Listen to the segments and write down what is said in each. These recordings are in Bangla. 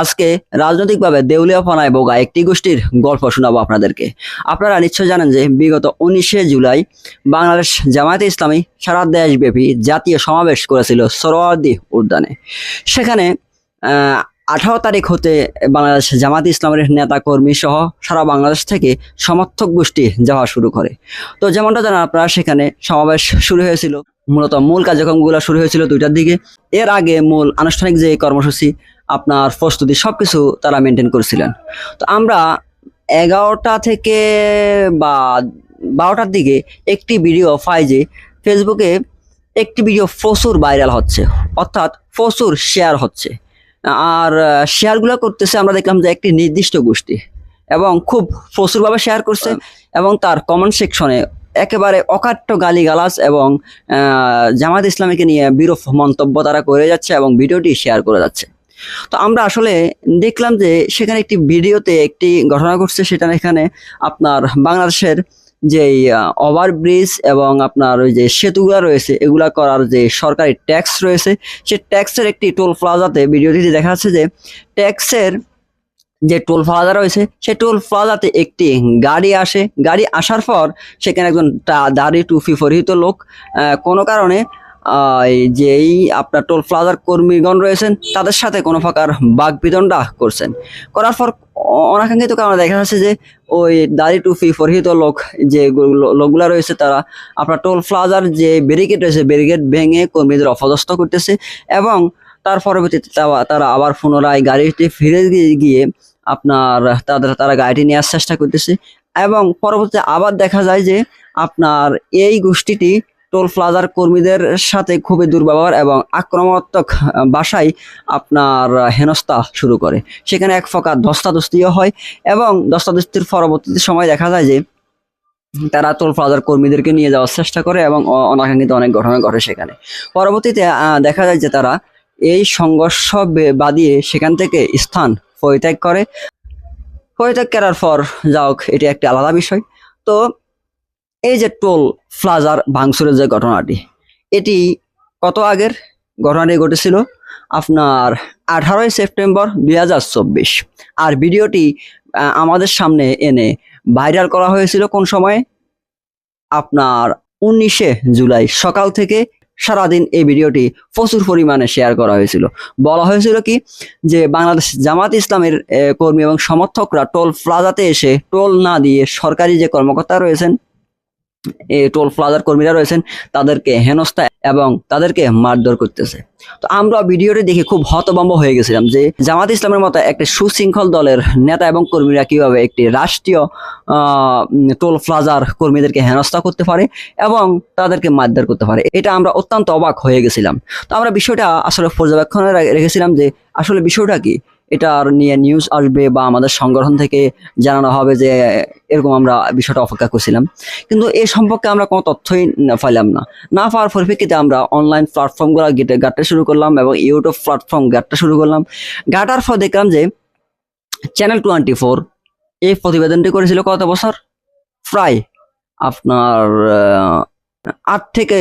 আজকে রাজনৈতিকভাবে দেউলিয়াপনায় বোগা একটি গোষ্ঠীর গল্প শোনাবো আপনাদেরকে। আপনারা নিশ্চয় জানেন যে বিগত উনিশে জুলাই বাংলাদেশ জামায়াতে ইসলামী সারা দেশব্যাপী জাতীয় সমাবেশ করেছিল সরোয়ার্দি উদ্যানে। সেখানে আঠারো তারিখ হতে বাংলাদেশ জামাত ইসলামের নেতা কর্মী সহ সারা বাংলাদেশ থেকে সমর্থক গোষ্ঠী যাওয়া শুরু করে। তো যেমনটা জানেন আপনারা, সেখানে সমাবেশ শুরু হয়েছিল। মূলত মূল কার্যক্রমগুলো শুরু হয়েছিল দুইটার দিকে। এর আগে মূল আনুষ্ঠানিক যে কর্মসূচি আপনার প্রস্তুতি সব কিছু তারা মেনটেন করছিলেন। তো আমরা এগারোটা থেকে বা বারোটার দিকে একটি ভিডিও যে ফেসবুকে একটি ভিডিও প্রচুর ভাইরাল হচ্ছে, অর্থাৎ প্রচুর শেয়ার হচ্ছে। আর শেয়ারগুলো করতেছে আমরা দেখলাম যে একটি নির্দিষ্ট গোষ্ঠী এবং খুব প্রচুরভাবে শেয়ার করছে এবং তার কমেন্ট সেকশনে একেবারে অকাট্য গালি গালিগালাজ এবং জামাত ইসলামীকে নিয়ে বিরূপ মন্তব্য তারা করে যাচ্ছে এবং ভিডিওটি শেয়ার করে যাচ্ছে। তো আমরা আসলে দেখলাম যে সেখানে একটি ভিডিওতে একটি ঘটনা ঘটছে, সেটা এখানে আপনার বাংলাদেশের যে ওভারব্রিজ এবং আপনার ওই যে সেতুগুলা রয়েছে, এগুলা করার যে সরকারি ট্যাক্স রয়েছে, সে ট্যাক্সের একটি টোল প্লাজাতে ভিডিওটিতে দেখা যাচ্ছে যে ট্যাক্সের যে টোল প্লাজা রয়েছে সেই টোল প্লাজাতে একটি গাড়ি আসে। গাড়ি আসার পর সেখানে একজন দাড়ি টুপি পরিহিত লোক কোনো কারণে যেই আপনার টোল প্লাজার কর্মীগণ রয়েছেন, তাদের সাথে কোনো প্রকার বাঘ বিতণ্ডা করছেন। করার পর অনাকাঙ্ক্ষিত কারণে দেখা যাচ্ছে যে ওই দাড়ি, টুপি পরিহিত লোক, যে লোকগুলা রয়েছে, তারা আপনার টোল প্লাজার যে ব্যারিকেড রয়েছে ব্যারিকেড ভেঙে কর্মীদের অপদস্থ করতেছে এবং তার পরবর্তীতে তারা- আবার পুনরায় গাড়িটি ফিরে গিয়ে আপনার তাদের তারা গাড়িটি নেওয়ার চেষ্টা করতেছে এবং পরবর্তীতে আবার দেখা যায় যে আপনার এই গোষ্ঠীটি টোল প্লাজার কর্মীদের সাথে খুবই দুর্ব্যবহার এবং আক্রমণাত্মক বাসায় আপনার হেনস্থা শুরু করে। সেখানে এক প্রকার ধস্তাধস্তিও হয় এবং ধস্তাধস্তির পরবর্তীতে সময় দেখা যায় যে তারা টোল প্লাজার কর্মীদেরকে নিয়ে যাওয়ার চেষ্টা করে এবং অনাকাঙ্ক্ষিত অনেক ঘটনা ঘটে সেখানে। পরবর্তীতে দেখা যায় যে তারা এই সংঘর্ষ বাদিয়ে সেখান থেকে স্থান পরিত্যাগ করে। পরিত্যাগ করার পর যাওক এটি একটি আলাদা বিষয়। তো এই যে টোল প্লাজার ভাঙচুরের যে ঘটনাটি, এটি কত আগের ঘটনাটি ঘটেছিল? আপনার আঠারোই সেপ্টেম্বর দুই হাজার চব্বিশ। আর ভিডিওটি আমাদের সামনে এনে ভাইরাল করা হয়েছিল কোন সময়ে? আপনার উনিশে জুলাই সকাল থেকে সারাদিন এই ভিডিওটি প্রচুর পরিমাণে শেয়ার করা হয়েছিল। বলা হয়েছিল কি যে বাংলাদেশ জামাত ইসলামের কর্মী এবং সমর্থকরা টোল প্লাজাতে এসে টোল না দিয়ে সরকারি যে কর্মকর্তা রয়েছেন টোল প্লাজার কর্মীরা রয়েছেন, তাদেরকে হেনস্থা এবং তাদেরকে মারধর করতেছে। তো আমরা ভিডিওটি দেখে খুব হতভম্ব হয়ে গেছিলাম যে জামাত ইসলামের মতো একটা সুশৃঙ্খল দলের নেতা এবং কর্মীরা কীভাবে একটি রাষ্ট্রীয় টোল প্লাজার কর্মীদেরকে হেনস্থা করতে পারে এবং তাদেরকে মারধর করতে পারে, এটা আমরা অত্যন্ত অবাক হয়ে গেছিলাম। তো আমরা বিষয়টা আসলে পর্যবেক্ষণে রেখেছিলাম যে আসলে বিষয়টা কি? এটার নিয়ে নিউজ আসবে বা আমাদের সংগঠন থেকে জানানো হবে যে এরকম আমরা বিষয়টা অপেক্ষা করছিলাম। কিন্তু এ সম্পর্কে আমরা কোনো তথ্যই পাইলাম না। না পাওয়ার পরিপ্রেক্ষিতে আমরা অনলাইন প্ল্যাটফর্মগুলো গেটে গাঁটতে শুরু করলাম এবং ইউটিউব প্ল্যাটফর্ম গাঁটতে শুরু করলাম। গাঁটার পর দেখলাম যে চ্যানেল টোয়েন্টি ফোর এই প্রতিবেদনটি করেছিল কত বছর? প্রায় আপনার আট থেকে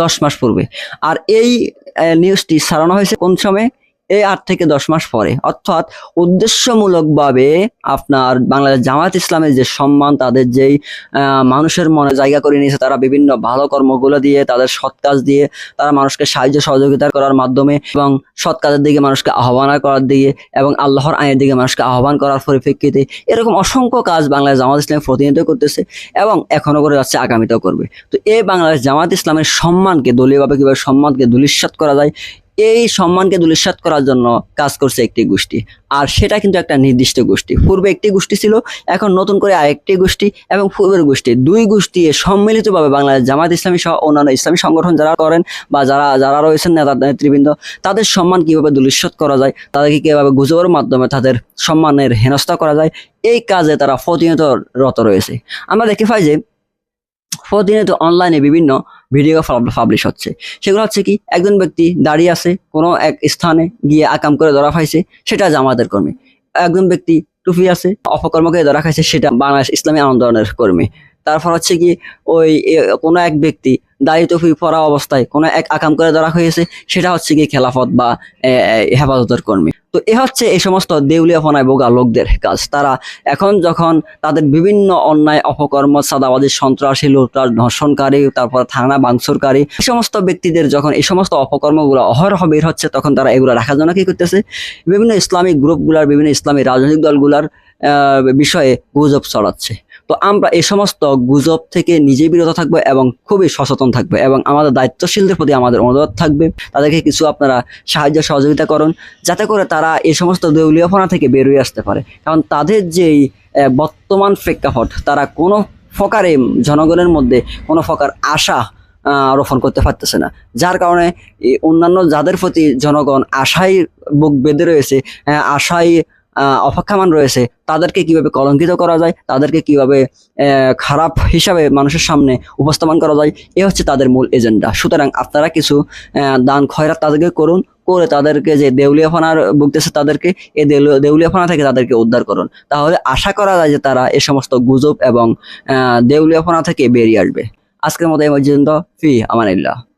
দশ মাস পূর্বে। আর এই নিউজটি সারানো হয়েছে কোন সময়? এই আট থেকে দশ মাস পরে। অর্থাৎ উদ্দেশ্যমূলকভাবে আপনার বাংলাদেশ জামাত ইসলামের যে সম্মান, তাদের যেই মানুষের মনে জায়গা করে নিয়েছে, তারা বিভিন্ন ভালো কর্মগুলো দিয়ে, তাদের সৎ কাজ দিয়ে, তারা মানুষকে সাহায্য সহযোগিতা করার মাধ্যমে এবং সৎ কাজের দিকে মানুষকে আহ্বান করার দিকে এবং আল্লাহর আইনের দিকে মানুষকে আহ্বান করার পরিপ্রেক্ষিতে এরকম অসংখ্য কাজ বাংলাদেশ জামাত ইসলাম প্রতিনিধিত্ব করতেছে এবং এখনও করে যাচ্ছে, আগামীতেও করবে। তো এই বাংলাদেশ জামাত ইসলামের সম্মানকে, দলীয়ভাবে কীভাবে সম্মানকে দুলিশ্বাত করা যায় এই সম্মানকে দুলিশ্বাত করার জন্য কাজ করছে একটি গোষ্ঠী। আর সেটা কিন্তু একটা নির্দিষ্ট গোষ্ঠী। পূর্বে একটি গোষ্ঠী ছিল, এখন নতুন করে আরেকটি গোষ্ঠী এবং পূর্বের গোষ্ঠী। দুই গোষ্ঠী সম্মিলিতভাবে বাংলাদেশ জামাত ইসলামী সহ অন্যান্য ইসলামী সংগঠন যারা করেন বা যারা যারা রয়েছেন নেতা, নেতৃবৃন্দ, তাদের সম্মান কীভাবে দুলিশ্বাত করা যায়, তাদেরকে কীভাবে গুজবের মাধ্যমে তাদের সম্মানের হেনস্থা করা যায়, এই কাজে তারা প্রতিনিয়ত রত রয়েছে। আমরা দেখতে পাই যে প্রতিনিয়ত অনলাইনে বিভিন্ন ভিডিও পাবলিশ হচ্ছে। সেগুলো হচ্ছে কি, একজন ব্যক্তি দাঁড়িয়ে আছে, কোনো এক স্থানে গিয়ে আকাম করে ধরা খাইছে, সেটা জামাতের কর্মী। একজন ব্যক্তি টুপি আছে, অপকর্মকে ধরা খাইছে, সেটা বাংলাদেশ ইসলামী আন্দোলনের কর্মী। তারপর হচ্ছে কি ওই কোনো এক ব্যক্তি দাড়ি টুপি পরা অবস্থায় কোনো এক আকাম করে ধরা হয়েছে, সেটা হচ্ছে কি খেলাফত বা হেফাজতের কর্মী। তো এ হচ্ছে এই সমস্ত দেউলিয়াপনায় বোগা লোকদের কাজ। তারা এখন যখন তাদের বিভিন্ন অন্যায়, অপকর্ম সাদাবাদী সন্ত্রাসী লুটার ধর্ষণকারী, তারপর থানা বাংসুরকারী, এই সমস্ত ব্যক্তিদের যখন এই সমস্ত অপকর্মগুলো অহরহ বের হচ্ছে, তখন তারা এগুলো রাখার জন্য কি করতেছে? বিভিন্ন ইসলামিক গ্রুপগুলার, বিভিন্ন ইসলামিক রাজনৈতিক দলগুলার বিষয়ে গুজব ছড়াচ্ছে। তো আমরা এই সমস্ত গুজব থেকে নিজে বিরত থাকব এবং খুবই সচেতন থাকব এবং আমাদের দায়িত্বশীলদের প্রতি আমাদের অনুরোধ থাকবে। তাদেরকে কিছু আপনারা সাহায্য সহযোগিতা করুন, যাতে করে তারা এই সমস্ত দেউলিয়াপনা থেকে বেরিয়ে আসতে পারে। কারণ তাদের যেই বর্তমান প্রেক্ষাপট, তারা কোনো ফকারে জনগণের মধ্যে কোনো ফকার আশা রোপণ করতে পারতেছে না। যার কারণে অন্যান্য যাদের প্রতি জনগণ আশায় বুক বেঁধে রয়েছে আশায় অপেক্ষামান রয়েছে তাদেরকে কীভাবে কলঙ্কিত করা যায় তাদেরকে কীভাবে খারাপ হিসাবে মানুষের সামনে উপস্থাপন করা যায় এ হচ্ছে তাদের মূল এজেন্ডা। সুতরাং আপনারা কিছু দান খয়রাত তাদেরকে করুন করে তাদেরকে যে দেউলিয়াপনার ভুগতেছে তাদেরকে এই দেউলি- দেউলিয়াপনা থেকে তাদেরকে উদ্ধার করুন। তাহলে আশা করা যায় যে তারা এ সমস্ত গুজব এবং আহ, দেউলিয়াপনা থেকে বেরিয়ে আসবে। আজকের মতো এই পর্যন্ত ফি আমানিল্লাহ।